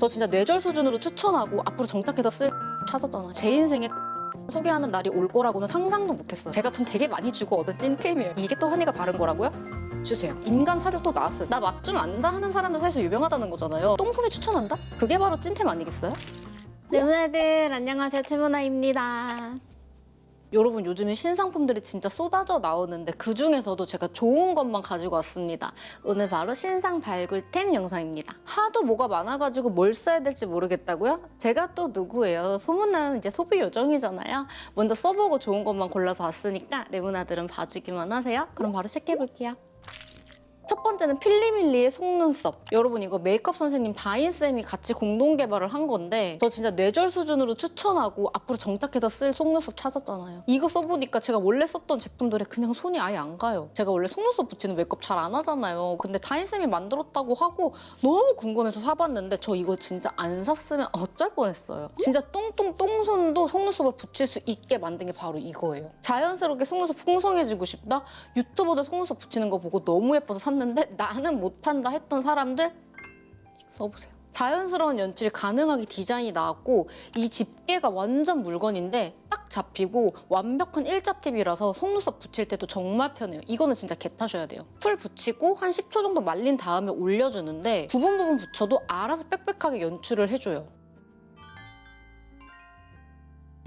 저 진짜 뇌절 수준으로 추천하고 앞으로 정착해서 쓸 찾았잖아요. 제 인생에 소개하는 날이 올 거라고는 상상도 못했어요. 제가 돈 되게 많이 주고 얻은 찐템이에요. 이게 또 한이가 바른 거라고요? 주세요. 인간 사료 또 나왔어요. 나 맛 좀 안다 하는 사람들 사이에서 유명하다는 거잖아요. 똥손이 추천한다? 그게 바로 찐템 아니겠어요? 네분들 안녕하세요 최문아입니다. 여러분 요즘에 신상품들이 진짜 쏟아져 나오는데 그 중에서도 제가 좋은 것만 가지고 왔습니다. 오늘 바로 신상 발굴템 영상입니다. 하도 뭐가 많아가지고 뭘 써야 될지 모르겠다고요? 제가 또 누구예요? 소문난 이제 소비 요정이잖아요. 먼저 써보고 좋은 것만 골라서 왔으니까 레모나들은 봐주기만 하세요. 그럼 바로 시작해볼게요. 첫 번째는 필리밀리의 속눈썹. 여러분 이거 메이크업 선생님 다인쌤이 같이 공동 개발을 한 건데 저 진짜 뇌절 수준으로 추천하고 앞으로 정착해서 쓸 속눈썹 찾았잖아요. 이거 써보니까 제가 원래 썼던 제품들에 그냥 손이 아예 안 가요. 제가 원래 속눈썹 붙이는 메이크업 잘 안 하잖아요. 근데 다인쌤이 만들었다고 하고 너무 궁금해서 사봤는데 저 이거 진짜 안 샀으면 어쩔 뻔했어요. 진짜 똥똥 똥손도 속눈썹을 붙일 수 있게 만든 게 바로 이거예요. 자연스럽게 속눈썹 풍성해지고 싶다? 유튜버들 속눈썹 붙이는 거 보고 너무 예뻐서 샀는데 나는 못한다 했던 사람들 써보세요. 자연스러운 연출이 가능하게 디자인이 나왔고 이 집게가 완전 물건인데 딱 잡히고 완벽한 일자 팁이라서 속눈썹 붙일 때도 정말 편해요. 이거는 진짜 개 타셔야 돼요. 풀 붙이고 한 10초 정도 말린 다음에 올려주는데 부분 부분 붙여도 알아서 빽빽하게 연출을 해줘요.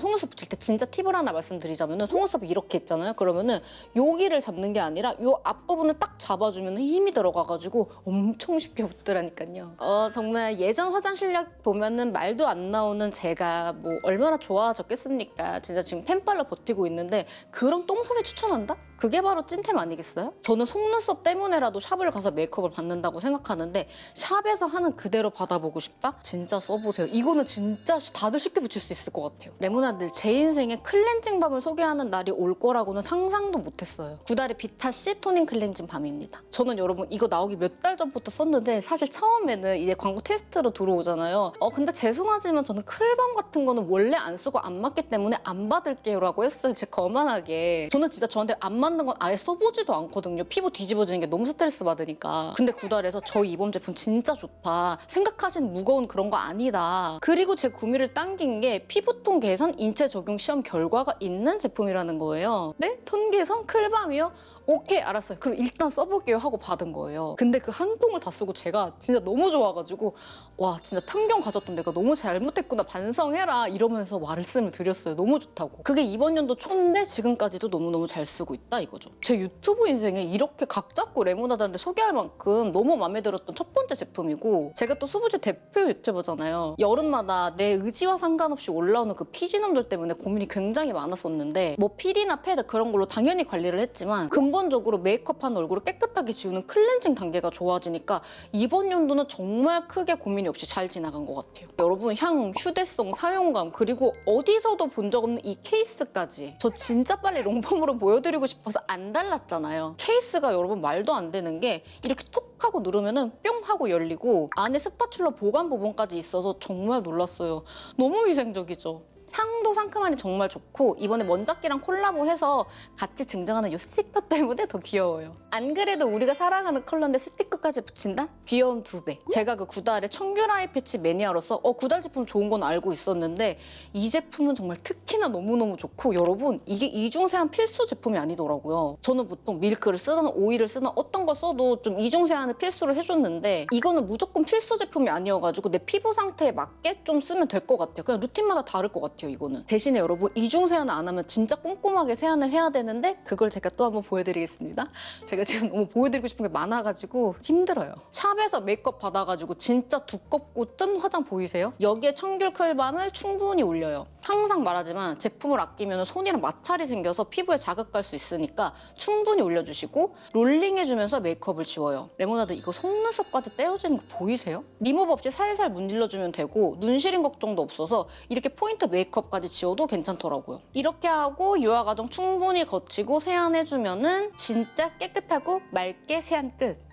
속눈썹 붙일 때 진짜 팁을 하나 말씀드리자면은 속눈썹이 이렇게 있잖아요. 그러면은 여기를 잡는 게 아니라 요 앞부분을 딱 잡아주면 힘이 들어가가지고 엄청 쉽게 붙더라니까요. 어 정말 예전 화장 실력 보면은 말도 안 나오는 제가 뭐 얼마나 좋아졌겠습니까. 진짜 지금 템빨로 버티고 있는데 그런 똥소리 추천한다? 그게 바로 찐템 아니겠어요? 저는 속눈썹 때문에라도 샵을 가서 메이크업을 받는다고 생각하는데 샵에서 하는 그대로 받아보고 싶다? 진짜 써보세요. 이거는 진짜 다들 쉽게 붙일 수 있을 것 같아요. 레모나들 제 인생에 클렌징 밤을 소개하는 날이 올 거라고는 상상도 못했어요. 구달의 비타C 토닝 클렌징 밤입니다. 저는 여러분 이거 나오기 몇 달 전부터 썼는데 사실 처음에는 이제 광고 테스트로 들어오잖아요. 어 근데 죄송하지만 저는 클밤 같은 거는 원래 안 쓰고 안 맞기 때문에 안 받을게요 라고 했어요. 제 거만하게. 저는 진짜 저한테 안 맞는 건 아예 써보지도 않거든요. 피부 뒤집어지는 게 너무 스트레스 받으니까. 근데 구달에서 저 이번 제품 진짜 좋다. 생각하시는 무거운 그런 거 아니다. 그리고 제 구미를 당긴 게 피부톤 개선 인체 적용 시험 결과가 있는 제품이라는 거예요. 네? 톤 개선 클밤이요? 오케이 알았어요. 그럼 일단 써볼게요 하고 받은 거예요. 근데 그 한 통을 다 쓰고 제가 진짜 너무 좋아가지고 와 진짜 편견 가졌던 내가 너무 잘못했구나 반성해라 이러면서 말씀을 드렸어요. 너무 좋다고. 그게 이번 연도 초인데 지금까지도 너무너무 잘 쓰고 있다 이거죠. 제 유튜브 인생에 이렇게 각 잡고 레모나들한테 소개할 만큼 너무 마음에 들었던 첫 번째 제품이고 제가 또 수부지 대표 유튜버잖아요. 여름마다 내 의지와 상관없이 올라오는 그 피지놈들 때문에 고민이 굉장히 많았었는데 뭐 필이나 패드 그런 걸로 당연히 관리를 했지만 근본적으로 메이크업한 얼굴을 깨끗하게 지우는 클렌징 단계가 좋아지니까 이번 연도는 정말 크게 고민이 없이 잘 지나간 것 같아요. 여러분 향, 휴대성, 사용감 그리고 어디서도 본 적 없는 이 케이스까지 저 진짜 빨리 롱폼으로 보여드리고 싶어서 안 달랐잖아요. 케이스가 여러분 말도 안 되는 게 이렇게 톡 하고 누르면 은 뿅 하고 열리고 안에 스파츌러 보관 부분까지 있어서 정말 놀랐어요. 너무 위생적이죠. 향도 상큼하니 정말 좋고 이번에 먼작기랑 콜라보해서 같이 증정하는 이 스티커 때문에 더 귀여워요. 안 그래도 우리가 사랑하는 컬러인데 스티커까지 붙인다? 귀여움 두 배. 제가 그 구달의 청귤 아이 패치 매니아로서 어 구달 제품 좋은 건 알고 있었는데 이 제품은 정말 특히나 너무너무 좋고 여러분 이게 이중세안 필수 제품이 아니더라고요. 저는 보통 밀크를 쓰든 오일을 쓰든 어떤 거 써도 좀 이중세안을 필수로 해줬는데 이거는 무조건 필수 제품이 아니어가지고 내 피부 상태에 맞게 좀 쓰면 될 것 같아요. 그냥 루틴마다 다를 것 같아요. 이거는 대신에 여러분 이중 세안을 안 하면 진짜 꼼꼼하게 세안을 해야 되는데 그걸 제가 또 한번 보여드리겠습니다. 제가 지금 너무 보여드리고 싶은 게 많아가지고 힘들어요. 샵에서 메이크업 받아가지고 진짜 두껍고 뜬 화장 보이세요? 여기에 청귤 클밤을 충분히 올려요. 항상 말하지만 제품을 아끼면 손이랑 마찰이 생겨서 피부에 자극 갈 수 있으니까 충분히 올려주시고 롤링해주면서 메이크업을 지워요. 레모나드 이거 속눈썹까지 떼어지는 거 보이세요? 리무브 없이 살살 문질러주면 되고 눈 시림 걱정도 없어서 이렇게 포인트 메이크업 까지 지워도 괜찮더라고요. 이렇게 하고 유화 과정 충분히 거치고 세안해주면 은 진짜 깨끗하고 맑게 세안 끝.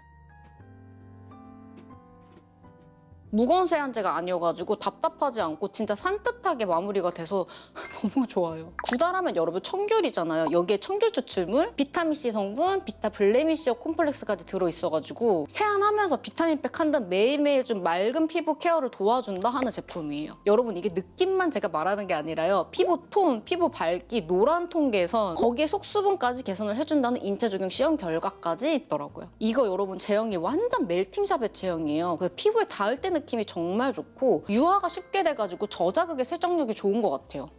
무거운 세안제가 아니어가지고 답답하지 않고 진짜 산뜻하게 마무리가 돼서 너무 좋아요. 구달하면 여러분 청귤이잖아요. 여기에 청귤 추출물, 비타민C 성분, 비타 블레미시어 콤플렉스까지 들어있어가지고 세안하면서 비타민백 한 단 매일매일 좀 맑은 피부 케어를 도와준다 하는 제품이에요. 여러분 이게 느낌만 제가 말하는 게 아니라요. 피부 톤, 피부 밝기, 노란 톤 개선, 거기에 속수분까지 개선을 해준다는 인체 적용 시험 결과까지 있더라고요. 이거 여러분 제형이 완전 멜팅샵의 제형이에요. 그 피부에 닿을 때 느낌이 정말 좋고 유화가 쉽게 돼가지고 저자극의 세정력이 좋은 것 같아요.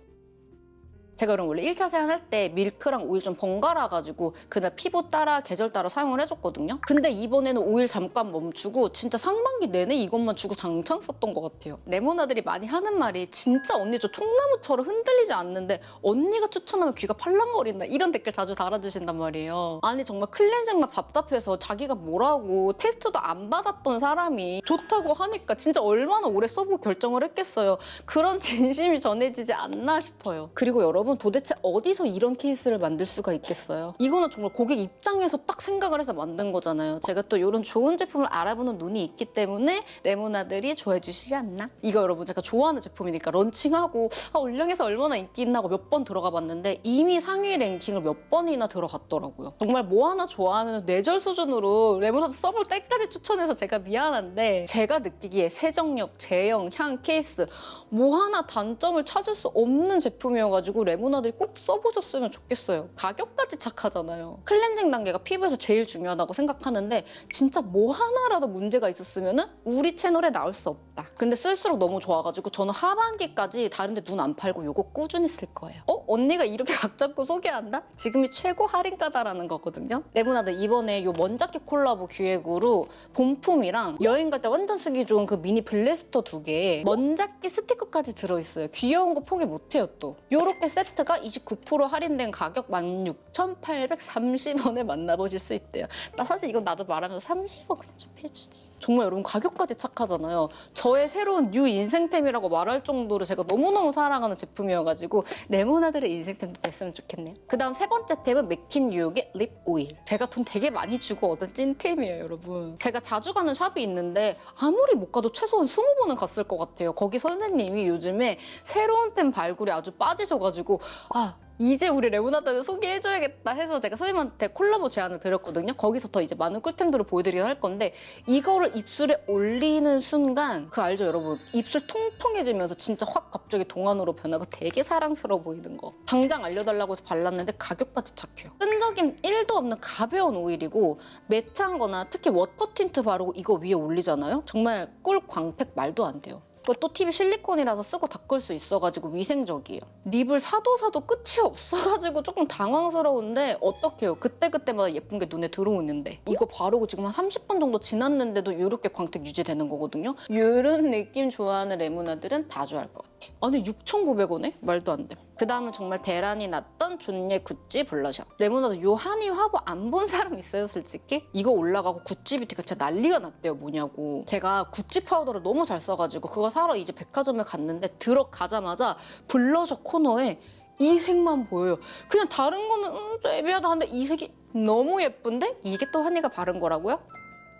제가 그럼 원래 1차 세안할 때 밀크랑 오일 좀 번갈아가지고 그날 피부 따라 계절 따라 사용을 해줬거든요. 근데 이번에는 오일 잠깐 멈추고 진짜 상반기 내내 이것만 주고 장창 썼던 것 같아요. 레모나들이 많이 하는 말이 진짜 언니 저 통나무처럼 흔들리지 않는데 언니가 추천하면 귀가 팔랑거린다 이런 댓글 자주 달아주신단 말이에요. 아니 정말 클렌징 맛 답답해서 자기가 뭐라고 테스트도 안 받았던 사람이 좋다고 하니까 진짜 얼마나 오래 써보고 결정을 했겠어요. 그런 진심이 전해지지 않나 싶어요. 그리고 여러분 도대체 어디서 이런 케이스를 만들 수가 있겠어요? 이거는 정말 고객 입장에서 딱 생각을 해서 만든 거잖아요. 제가 또 이런 좋은 제품을 알아보는 눈이 있기 때문에 레모나들이 좋아해 주시지 않나? 이거 여러분 제가 좋아하는 제품이니까 런칭하고 아, 올영에서 얼마나 인기 있나 하고 몇 번 들어가 봤는데 이미 상위 랭킹을 몇 번이나 들어갔더라고요. 정말 뭐 하나 좋아하면 뇌절 수준으로 레모나드 써볼 때까지 추천해서 제가 미안한데 제가 느끼기에 세정력, 제형, 향, 케이스 뭐 하나 단점을 찾을 수 없는 제품이어가지고 레모 나들이 꼭 써보셨으면 좋겠어요. 가격까지 착하잖아요. 클렌징 단계가 피부에서 제일 중요하다고 생각하는데 진짜 뭐 하나라도 문제가 있었으면 우리 채널에 나올 수 없 다. 근데 쓸수록 너무 좋아가지고 저는 하반기까지 다른데 눈 안 팔고 요거 꾸준히 쓸 거예요. 어? 언니가 이렇게 각 잡고 소개한다? 지금이 최고 할인가다라는 거거든요. 레모나드 이번에 요 먼자켓 콜라보 기획으로 본품이랑 여행 갈 때 완전 쓰기 좋은 그 미니 블래스터 두 개에 먼자켓 스티커까지 들어있어요. 귀여운 거 포기 못해요 또. 요렇게 세트가 29% 할인된 가격 16,830원에 만나보실 수 있대요. 나 사실 이거 나도 말하면서 30원 좀 해주지. 정말 여러분 가격까지 착하잖아요. 저의 새로운 뉴 인생템이라고 말할 정도로 제가 너무너무 사랑하는 제품이어가지고 레모나드의 인생템도 됐으면 좋겠네요. 그 다음 세 번째 템은 맥킨 뉴욕의 립 오일. 제가 돈 되게 많이 주고 얻은 찐템이에요, 여러분. 제가 자주 가는 샵이 있는데 아무리 못 가도 최소한 20번은 갔을 것 같아요. 거기 선생님이 요즘에 새로운 템 발굴에 아주 빠지셔가지고 아 이제 우리 레모나드를 소개해줘야겠다 해서 제가 선생님한테 콜라보 제안을 드렸거든요. 거기서 더 이제 많은 꿀템들을 보여드리긴 할 건데 이거를 입술에 올리는 순간 그 알죠 여러분? 입술 통통해지면서 진짜 확 갑자기 동안으로 변하고 되게 사랑스러워 보이는 거. 당장 알려달라고 해서 발랐는데 가격까지 착해요. 끈적임 1도 없는 가벼운 오일이고 매트한 거나 특히 워터 틴트 바르고 이거 위에 올리잖아요? 정말 꿀 광택 말도 안 돼요. 그또 팁이 실리콘이라서 쓰고 닦을 수 있어가지고 위생적이에요. 립을 사도 사도 끝이 없어가지고 조금 당황스러운데 어떡해요. 그때그때마다 예쁜 게 눈에 들어오는데 이거 바르고 지금 한 30분 정도 지났는데도 이렇게 광택 유지되는 거거든요. 이런 느낌 좋아하는 레모나들은 다 좋아할 것 같아요. 아니 6,900원에? 말도 안 돼. 그 다음은 정말 대란이 났던 존예 구찌 블러셔. 레모나드 요 한이 화보 안 본 사람 있어요, 솔직히? 이거 올라가고 구찌 뷰티가 진짜 난리가 났대요, 뭐냐고. 제가 구찌 파우더를 너무 잘 써가지고 그거 사러 이제 백화점에 갔는데 들어가자마자 블러셔 코너에 이 색만 보여요. 그냥 다른 거는 음, 좀 애매하다 하는데 이 색이 너무 예쁜데? 이게 또 한이가 바른 거라고요?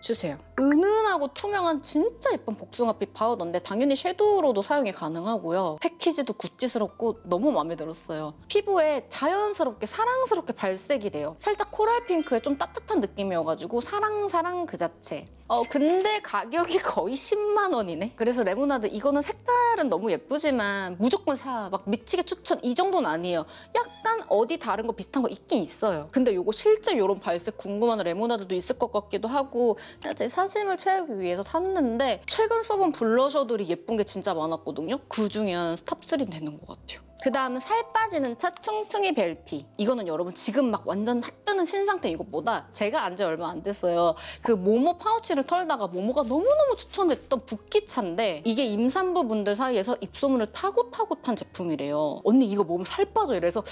주세요. 은은하고 투명한 진짜 예쁜 복숭아빛 파우더인데 당연히 섀도우로도 사용이 가능하고요. 패키지도 구찌스럽고 너무 마음에 들었어요. 피부에 자연스럽게 사랑스럽게 발색이 돼요. 살짝 코랄 핑크의 좀 따뜻한 느낌이어가지고 사랑사랑 그 자체. 어 근데 가격이 거의 10만 원이네. 그래서 레모나드 이거는 색깔은 너무 예쁘지만 무조건 사. 막 미치게 추천 이 정도는 아니에요. 약간 어디 다른 거 비슷한 거 있긴 있어요. 근데 요거 실제 요런 발색 궁금한 레모나드도 있을 것 같기도 하고 그냥 제 사심을 채우기 위해서 샀는데 최근 써본 블러셔들이 예쁜 게 진짜 많았거든요. 그 중에 한 스탑3 되는 것 같아요. 그 다음은 살 빠지는 차 퉁퉁이 벨티. 이거는 여러분 지금 막 완전 핫 뜨는 신상템 이것보다 제가 안 지 얼마 안 됐어요. 그 모모 파우치를 털다가 모모가 너무너무 추천했던 붓기차인데 이게 임산부 분들 사이에서 입소문을 타고 타고 탄 제품이래요. 언니 이거 몸 살 빠져 이래서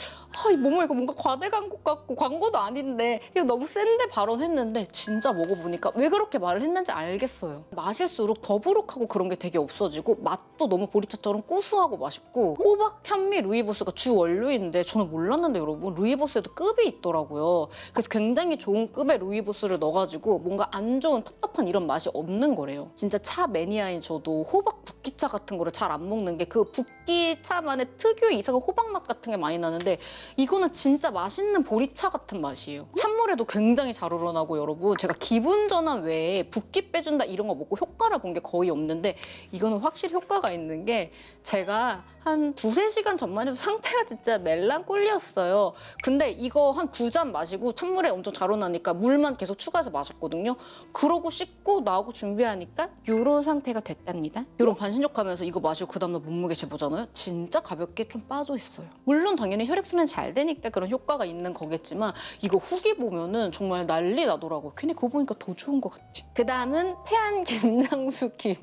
아, 이 모모 이거 뭔가 과대 광고 같고 광고도 아닌데 이거 너무 센데 발언했는데 진짜 먹어보니까 왜 그렇게 말을 했는지 알겠어요. 마실수록 더부룩하고 그런 게 되게 없어지고 맛도 너무 보리차처럼 구수하고 맛있고 호박, 현미 루이보스가 주 원료인데 저는 몰랐는데 여러분 루이보스에도 급이 있더라고요. 그래서 굉장히 좋은 급의 루이보스를 넣어가지고 뭔가 안 좋은 텁텁한 이런 맛이 없는 거래요. 진짜 차 매니아인 저도 호박 붓기차 같은 거를 잘 안 먹는 게 그 붓기차만의 특유의 이상한 호박 맛 같은 게 많이 나는데 이거는 진짜 맛있는 보리차 같은 맛이에요. 찬물에도 굉장히 잘 우러나고 여러분 제가 기분 전환 외에 붓기 빼준다 이런 거 먹고 효과를 본 게 거의 없는데 이거는 확실히 효과가 있는 게 제가 한 두세 시간 전만 해도 상태가 진짜 멜랑꼴리였어요. 근데 이거 한 두 잔 마시고 찬물에 엄청 잘 우러나니까 물만 계속 추가해서 마셨거든요. 그러고 씻고 나오고 준비하니까 이런 상태가 됐답니다. 이런 반신욕하면서 이거 마시고 그 다음날 몸무게 재보잖아요. 진짜 가볍게 좀 빠져 있어요. 물론 당연히 혈액순환 잘 되니까 그런 효과가 있는 거겠지만 이거 후기 보면은 정말 난리 나더라고. 괜히 그거 보니까 더 좋은 것 같아. 그 다음은 태안 김장수 김.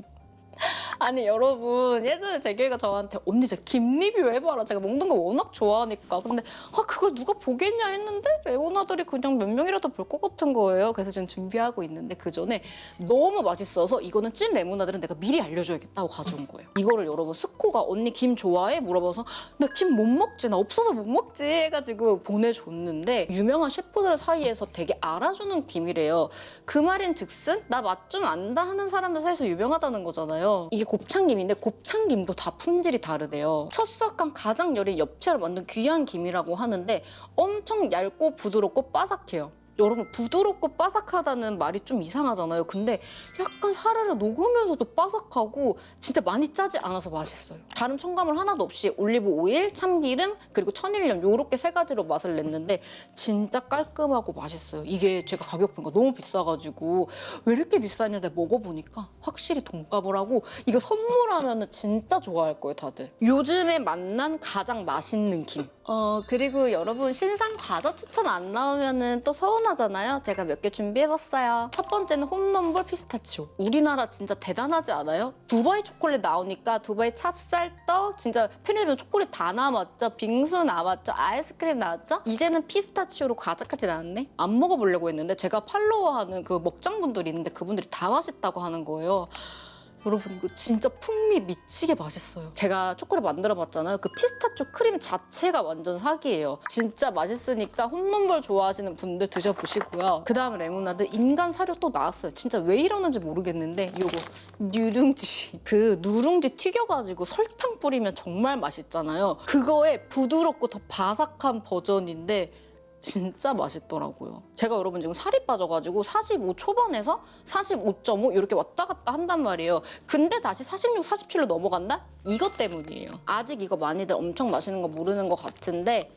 아니 여러분 예전에 재계가 저한테 언니 진짜 김 리뷰 해봐라. 제가 먹는 거 워낙 좋아하니까. 근데 아 그걸 누가 보겠냐? 했는데 레오나들이 그냥 몇 명이라도 볼 것 같은 거예요. 그래서 지금 준비하고 있는데 그 전에 너무 맛있어서 이거는 찐 레모나들은 내가 미리 알려줘야겠다 고 가져온 거예요. 이거를 여러분 스코가 언니 김 좋아해? 물어봐서 나 김 못 먹지. 나 없어서 못 먹지. 해가지고 보내줬는데 유명한 셰프들 사이에서 되게 알아주는 김이래요. 그 말인 즉슨 나 맛 좀 안다. 하는 사람들 사이에서 유명하다는 거잖아요. 이게 곱창김인데 곱창김도 다 품질이 다르대요. 첫 수확한 가장 여린 엽채로 만든 귀한 김이라고 하는데 엄청 얇고 부드럽고 바삭해요. 여러분 부드럽고 바삭하다는 말이 좀 이상하잖아요. 근데 약간 사르르 녹으면서도 바삭하고 진짜 많이 짜지 않아서 맛있어요. 다른 첨가물 하나도 없이 올리브 오일, 참기름 그리고 천일염 요렇게 세 가지로 맛을 냈는데 진짜 깔끔하고 맛있어요. 이게 제가 가격 보니까 너무 비싸가지고 왜 이렇게 비싸냐데 먹어보니까 확실히 돈값을 하고 이거 선물하면 진짜 좋아할 거예요 다들. 요즘에 만난 가장 맛있는 김. 어 그리고 여러분 신상 과자 추천 안 나오면은 또 서운하잖아요. 제가 몇 개 준비해봤어요. 첫 번째는 홈런볼 피스타치오. 우리나라 진짜 대단하지 않아요? 두바이 초콜릿 나오니까 두바이 찹쌀떡 진짜 편의점 초콜릿 다 남았죠. 빙수 나왔죠. 아이스크림 나왔죠. 이제는 피스타치오로 과자까지 나왔네. 안 먹어보려고 했는데 제가 팔로워하는 그 먹장분들이 있는데 그분들이 다 맛있다고 하는 거예요. 여러분 이거 진짜 풍미 미치게 맛있어요. 제가 초콜릿 만들어봤잖아요. 그 피스타치오 크림 자체가 완전 사기예요. 진짜 맛있으니까 홈런볼 좋아하시는 분들 드셔보시고요. 그 다음 레모나드 인간 사료 또 나왔어요. 진짜 왜 이러는지 모르겠는데 이거 누룽지 그 누룽지 튀겨가지고 설탕 뿌리면 정말 맛있잖아요. 그거에 부드럽고 더 바삭한 버전인데 진짜 맛있더라고요. 제가 여러분 지금 살이 빠져가지고 45 초반에서 45.5 이렇게 왔다 갔다 한단 말이에요. 근데 다시 46, 47로 넘어간다? 이것 때문이에요. 아직 이거 많이들 엄청 맛있는 거 모르는 것 같은데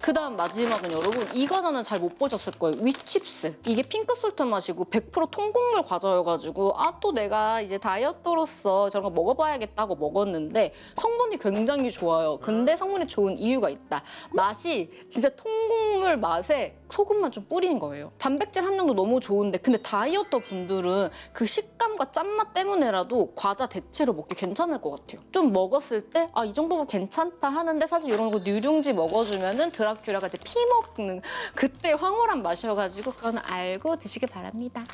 그 다음 마지막은 여러분 이 과자는 잘 못 보셨을 거예요. 위칩스. 이게 핑크솔트 맛이고 100% 통곡물 과자여가지고 아 또 내가 이제 다이어트로서 저런 거 먹어봐야겠다고 먹었는데 성분이 굉장히 좋아요. 근데 성분이 좋은 이유가 있다. 맛이 진짜 통곡물 맛에 소금만 좀 뿌린 거예요. 단백질 함량도 너무 좋은데 근데 다이어터 분들은 그 식감과 짠맛 때문에라도 과자 대체로 먹기 괜찮을 것 같아요. 좀 먹었을 때 아 이 정도면 괜찮다 하는데 사실 이런 거 누룽지 먹어주면은 드라큘라가 이제 피 먹는 그때 황홀한 맛이어가지고 그거는 알고 드시길 바랍니다.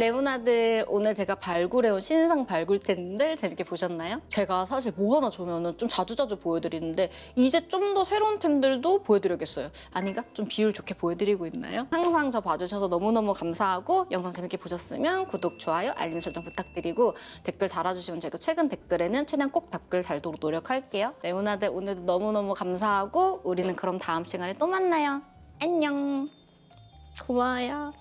레모나드 오늘 제가 발굴해온 신상 발굴템들 재밌게 보셨나요? 제가 사실 뭐 하나 주면은 좀 자주자주 보여드리는데 이제 좀 더 새로운 템들도 보여드려야겠어요. 아닌가? 좀 비율 좋게 보여드리고 있나요? 항상 저 봐주셔서 너무너무 감사하고 영상 재밌게 보셨으면 구독, 좋아요, 알림 설정 부탁드리고 댓글 달아주시면 제가 최근 댓글에는 최대한 꼭 댓글 달도록 노력할게요. 레모나드 오늘도 너무너무 감사하고 우리는 그럼 다음 시간에 또 만나요. 안녕. 좋아요.